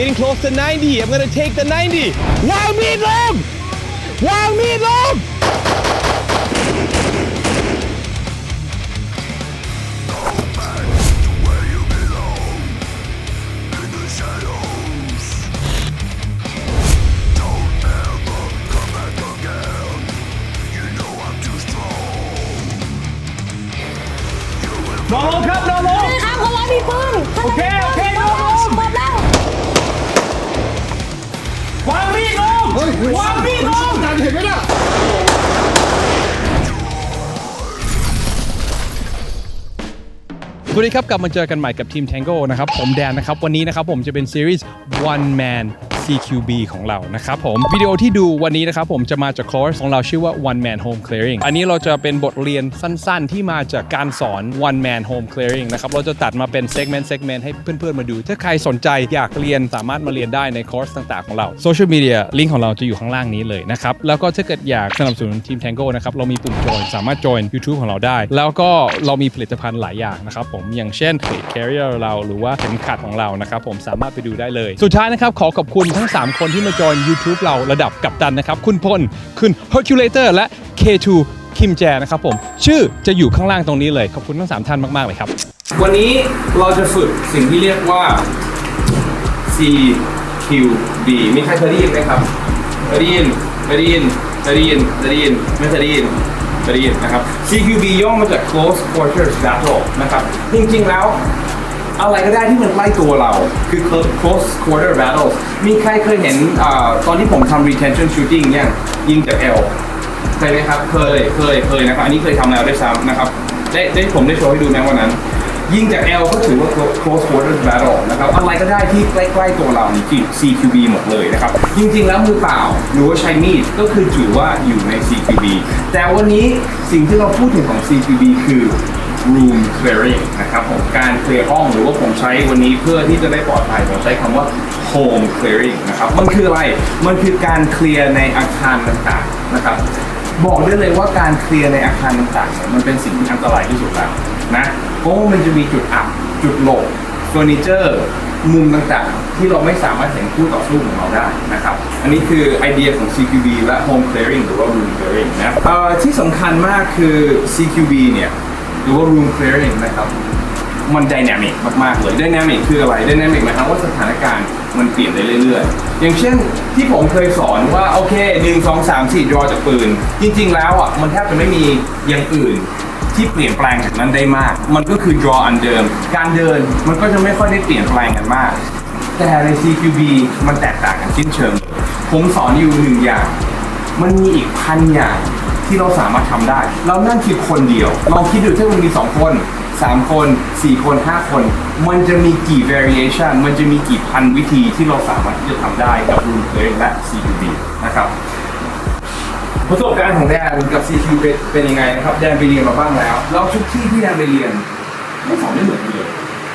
Getting close to 90. I'm going to take the 90. Wow, meatloaf! Wow, meatloaf! วางมีดลงเห็นไหมล่ะสวัสดีครับกลับมาเจอกันใหม่กับทีม Tango นะครับ ผมแดนนะครับ วันนี้นะครับผมจะเป็นซีรีส์ One Man CQB ของเรานะครับผมวิดีโอที่ดูวันนี้นะครับผมจะมาจากคอร์สของเราชื่อว่า One Man Home Clearing อันนี้เราจะเป็นบทเรียนสั้นๆ ที่มาจากการสอน One Man Home Clearing นะครับเราจะตัดมาเป็น segment segment ให้เพื่อนๆมาดู ถ้าใครสนใจอยากเรียนสามารถมาเรียนได้ในคอร์สต่างๆของเราโซเชียลมีเดียลิงก์ของเราจะอยู่ข้างล่างนี้เลยนะครับแล้วก็ถ้าเกิดอยากสนับสนุนทีม Tango นะครับเรามีปุ่มจอยสามารถจอย YouTube ของเราได้ แล้วก็เรามีผลิตภัณฑ์หลายอย่างนะครับผมอย่างเช่น Plate Carrier เราหรือว่าเข็มขัดของเรานะครับผมสามารถไปดูได้เลย สุดท้ายนะครับขอขอบคุณทั้ง 3 คนที่มาจอย YouTube เราระดับกัปตันนะครับ คุณพล คุณ Herculator และ K2 คิมแจนะครับผม ชื่อจะอยู่ข้างล่างตรงนี้เลย ขอบคุณทั้ง 3 ท่านมาก ๆ เลยครับ วันนี้เราจะฝึกสิ่งที่เรียกว่า CQB มีใครเคยได้ยินไหมครับเคยได้ยินเคยได้ยินเคยได้ยินเคยได้ยินไม่เคยได้ยินเคยได้ยินนะครับ CQB ย่อมาจาก Close Quarters Battle นะครับ จริง ๆ แล้ว อะไรก็ได้ที่มันใกล้ตัวเรา คือ close quarter battles มีใครเคยเห็นอตอนที่ผมทำ retention shooting เนี่ยยิงจากเอลเคยไหมครับ เคย เคย เคยนะครับ อันนี้เคยทำแล้วด้วยซ้ำนะครับ ได้ได้ผมได้โชว์ให้ดูนะวันนั้น ยิงจาก L ก็ถือว่า close quarter battle นะครับ อะไรก็ได้ที่ใกล้ ๆ ตัวเรานี่คือ CQB หมดเลยนะครับ จริง ๆ แล้วมือเปล่าหรือว่าใช้มีดก็คือถือว่าอยู่ใน CQB แต่วันนี้สิ่งที่เราพูดถึงของ CQB คือ room clearing นะครับผมการเคลียร์ห้องหรือว่าผมใช้วันนี้เพื่อที่จะได้ปลอดภัยผมใช้คำว่า home clearing นะครับมันคืออะไร มันคือการเคลียร์ในอาคารต่างๆนะครับบอกได้เลยว่าการเคลียร์ในอาคารต่างๆมันเป็นสิ่งที่อันตรายที่สุดแล้วนะเพราะว่ามันจะมีจุดอับจุดหลบเฟอร์นิเจอร์มุมต่างๆ ที่เราไม่สามารถเห็นคู่ต่อสู้ของเราได้นะครับ อันนี้คือไอเดียของ CQB และ Home Clearing หรือว่า Room Clearing นะที่สำคัญมากคือ CQB เนี่ย หรือว่า Room Clearing นะครับ มันดินามิกมาก ๆ เลยดินามิกคืออะไรดินามิกหมายความว่าสถานการณ์มันเปลี่ยนได้เรื่อย ๆ อย่างเช่นที่ผมเคยสอนว่า โอเคหนึ่งสองสามสี่ดรอจากปืน จริง ๆ แล้วอะ มันแทบจะไม่มีอย่างอื่นที่เปลี่ยนแปลงจากนั้นได้มาก มันก็คือ draw อันเดิม การเดินมันก็จะไม่ค่อยได้เปลี่ยนแปลงกันมาก แต่ใน CQB มันแตกต่างกันสิ้นเชิง ผมสอนอยู่หนึ่งอย่าง มันมีอีกพันอย่าง ที่เราสามารถทำได้ เรานั่นคือคนเดียวลองคิดดูถ้ามันมี 2 คน 3 คน 4 คน 5 คน มันจะมีกี่ variation มันจะมีกี่พันวิธีที่เราสามารถที่จะทำได้กับ room p l a y และ CQB นะครับ ประสบการณ์ของแดนกับ CQ เป็นเป็นยังไงนะครับแดนไปเรียนมาบ้างแล้ว แล้วทุกที่ที่แดนไปเรียนไม่สอนไม่เหมือนกันเลย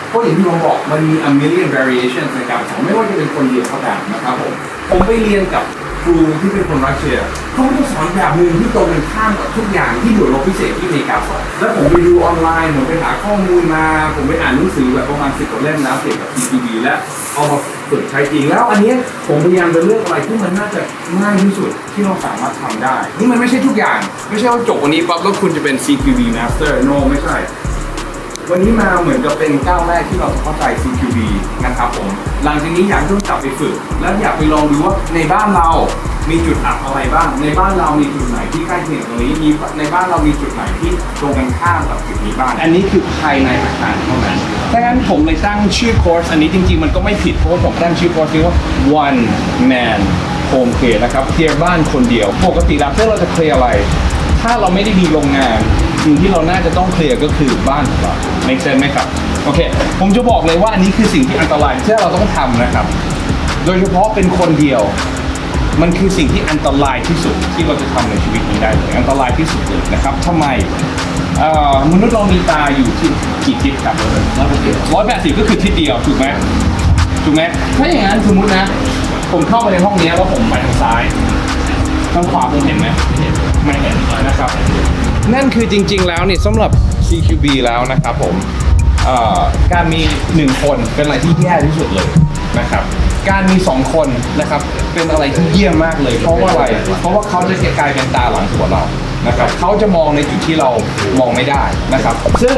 เพราะอย่างที่ผมบอกมันมี a million variations ในการสอนไม่ว่าจะเป็นคนเดียวก็ตามนะครับผมผมไปเรียนกับ ครูที่เป็นคนรัสเซียเขาก็จะสอนแบบหนึ่งที่ตรงกันข้ามกับทุกอย่างที่หน่วยรบพิเศษที่อเมริกาสอนแล้วผมไปดูออนไลน์ผมไปหาข้อมูลมา ผมไปอ่านหนังสือแบบประมาณสิบกว่าเล่มแล้วเกี่ยวกับ CCTV และเอามาฝึกใช้จริงแล้ว อันนี้ผมพยายามจะเลือกอะไรที่มันน่าจะง่ายที่สุดที่เราสามารถทำได้ นี่มันไม่ใช่ทุกอย่าง ไม่ใช่ว่าจบวันนี้ปั๊บแล้วคุณจะเป็น CQB Master no ไม่ใช่ วันนี้มาเหมือนกับเป็นก้าวแรกที่เราเข้าใจ CQB นะครับผม หลังจากนี้อยากให้ทุกลับไปฝึก แล้วอยากไปลองดูว่าในบ้านเรามีจุดอับอะไรบ้าง ในบ้านเรามีจุดไหนที่ใกล้เคียงตรงนี้มีในบ้านเรามีจุดไหนที่ตรงกันข้ามกับจุดนี้บ้าง อันนี้คือภายในอาคารเท่านั้นดังนั้นผมเลยตั้งชื่อคอร์สอันนี้จริง ๆ มันก็ไม่ผิดเพราะว่าผมตั้งชื่อคอร์สนี้ว่า one man home care นะครับเคลียร์บ้านคนเดียว ปกติแล้วถ้าเราจะเคลียร์อะไร ถ้าเราไม่ได้มีโรงงานสิ่งที่เราน่าจะต้องเคลียร์ก็คือบ้านของเรา ไม่ใช่ไหมครับโอเค ผมจะบอกเลยว่าอันนี้คือสิ่งที่อันตรายที่เราต้องทำนะครับ โดยเฉพาะเป็นคนเดียว มันคือสิ่งที่อันตรายที่สุดที่เราจะทำในชีวิตนี้ได้เลยอันตรายที่สุดเลยนะครับทำไมเอ่อมนุษย์เรามีตาอยู่ที่กี่ทิศครับร้อยแปดสิบร้อยแปดสิบก็คือทิศเดียวถูกไหมถูกไหมถ้าอย่างนั้นสมมตินะ ผมเข้าไปในห้องนี้แล้วผมไปทางซ้ายทางขวาผมเห็นไหมไม่เห็นนะครับ นั่นคือจริง ๆ แล้วเนี่ยสำหรับ CQB แล้วนะครับผมการมีหนึ่งคนเป็นอะไรที่แย่ที่สุดเลยนะครับ การมีสองคนนะครับเป็นอะไรที่เยี่ยมมากเลย เพราะว่าอะไร เพราะว่าเขาจะกลายเป็นตาหลังตัวเรานะครับเขาจะมองในจุดที่เรามองไม่ได้นะครับ ซึ่ง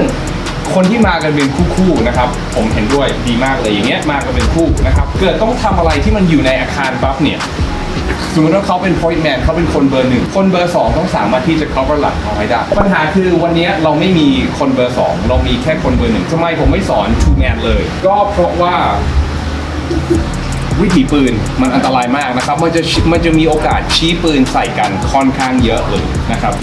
คนที่มากันเป็นคู่ๆนะครับ ผมเห็นด้วยดีมากเลยอย่างเงี้ยมากันเป็นคู่นะครับ เกิดต้องทำอะไรที่มันอยู่ในอาคารปั๊บเนี่ย สมมติว่าเขาเป็น point man เขาเป็นคนเบอร์หนึ่งคนเบอร์สองต้องสามารถที่จะ cover หลักเขาให้ได้ ปัญหาคือวันนี้เราไม่มีคนเบอร์สองเรามีแค่คนเบอร์หนึ่งทำไมผมไม่สอน two man เลย ก็เพราะว่าวิถีปืนมันอันตรายมากนะครับ มันจะมันจะมีโอกาสชี้ปืนใส่กันค่อนข้างเยอะเลยนะครับ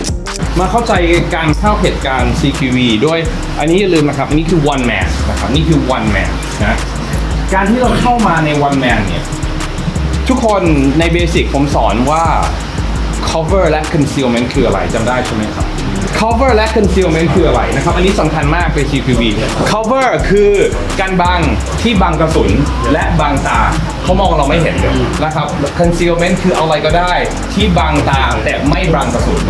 มาเข้าใจการเข้าเหตุการณ์ CQV ด้วย อันนี้อย่าลืมนะครับ นี่คือ one man นะครับ นี่คือ one man นะ การที่เราเข้ามาใน one man เนี่ย ทุกคนในเบสิกผมสอนว่า cover และ concealment คืออะไรจำได้ใช่ไหมครับ cover และ concealment คืออะไรนะครับ อันนี้สำคัญมากใน CQB cover คือการบังที่บังกระสุนและบังตาเขามองเราไม่เห็นนะครับ concealment คือเอาอะไรก็ได้ที่บังตาแต่ไม่บังกระสุน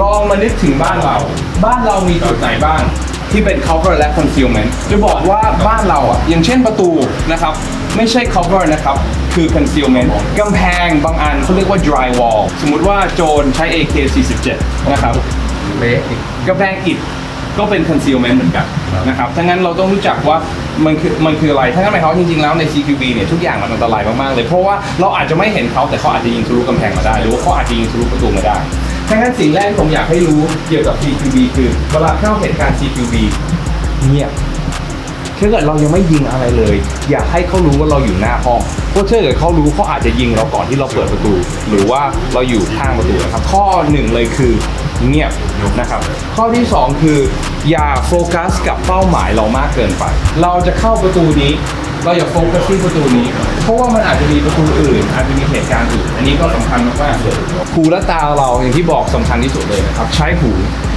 ลองมานึกถึงบ้านเรา บ้านเรามีจุดไหนบ้างที่เป็น cover และ concealment จะบอกว่าบ้านเราอะอย่างเช่นประตูนะครับ ไม่ใช่ cover นะครับ คือ concealment กำแพงบางอันเขาเรียกว่า dry wall สมมุติว่าโจรใช้ AK47 นะครับกำแพงอิฐก็เป็น concealment เหมือนกันนะครับถ้างั้นเราต้องรู้จักว่ามันคือมันคืออะไร ถ้างั้นหมายความว่าจริงๆ แล้วใน CQB เนี่ยทุกอย่างมันอันตรายมากๆเลย เพราะว่าเราอาจจะไม่เห็นเขาแต่เขาอาจจะยิงทะลุกำแพงมาได้ หรือว่าเขาอาจจะยิงทะลุประตูมาได้ถ้างั้นสิ่งแรกที่ผมอยากให้รู้เกี่ยวกับ CQB คือเวลาเข้าเหตุการณ์ CQB เงียบ ถ้าเกิดเรายังไม่ยิงอะไรเลย อยากให้เขารู้ว่าเราอยู่หน้าห้องเพราะถ้าเกิดเขารู้เขาอาจจะยิงเราก่อนที่เราเปิดประตู หรือว่าเราอยู่ข้างประตูนะครับ ข้อหนึ่งเลยคือเงียบนะครับ ข้อที่สองคือ อย่าโฟกัสกับเป้าหมายเรามากเกินไป เราจะเข้าประตูนี้ เราอย่าโฟกัสที่ประตูนี้ เพราะว่ามันอาจจะมีประตูอื่น อาจจะมีเหตุการณ์อื่น อันนี้ก็สำคัญมากๆเลยหูและตาเราอย่างที่บอกสำคัญที่สุดเลยนะครับ ใช้หู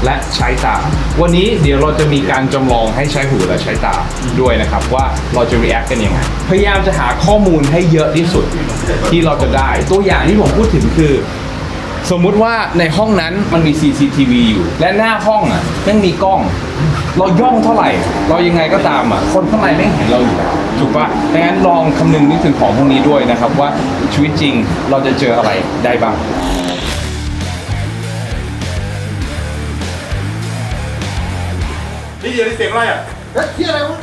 และใช้ตา วันนี้เดี๋ยวเราจะมีการจำลองให้ใช้หูและใช้ตาด้วยนะครับว่าเราจะ react กันยังไง พยายามจะหาข้อมูลให้เยอะที่สุดที่เราจะได้ ตัวอย่างที่ผมพูดถึงคือ สมมุติว่าในห้องนั้นมันมี CCTV อยู่ และหน้าห้องอะแม่งมีกล้อง เราย่องเท่าไหร่ เรายังไงก็ตามอะ คนข้างในแม่งเห็นเราอยู่แล้วถูกปะดังนั้นลองคำนึงนึกถึงของพวกนี้ด้วยนะครับว่าชีวิตจริงเราจะเจออะไรได้บ้างนี่เดี๋ยวนี่เสียงอะไรอะเฮ้ยเฮียอะไรวะ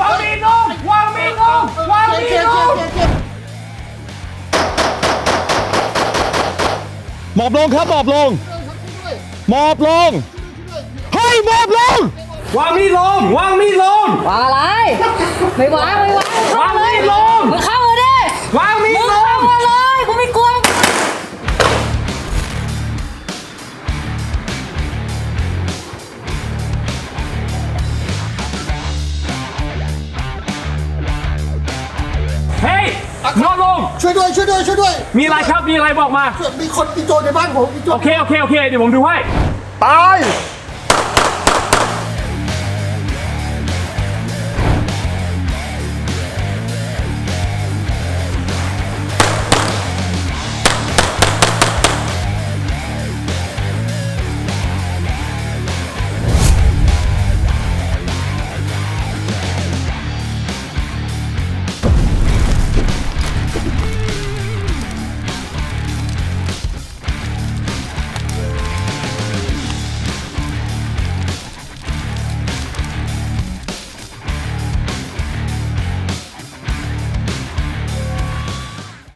วางมีดลงวางมีดลงวางมีดลง มอบลงครับหมอบลงหมอบลงเฮ้ยหมอบลง วางมีดลง วางมีดลงวางอะไร ไม่วางไม่วางเข้าวางเลมียดลงมึงเข้า นอนลง ช่วยด้วยช่วยด้วยช่วยด้วยมีอะไรครับ มีอะไรบอกมามีคนมีโจรในบ้านผมมีโจร โอเค โอเค โอเค เดี๋ยวผมดูให้ ตาย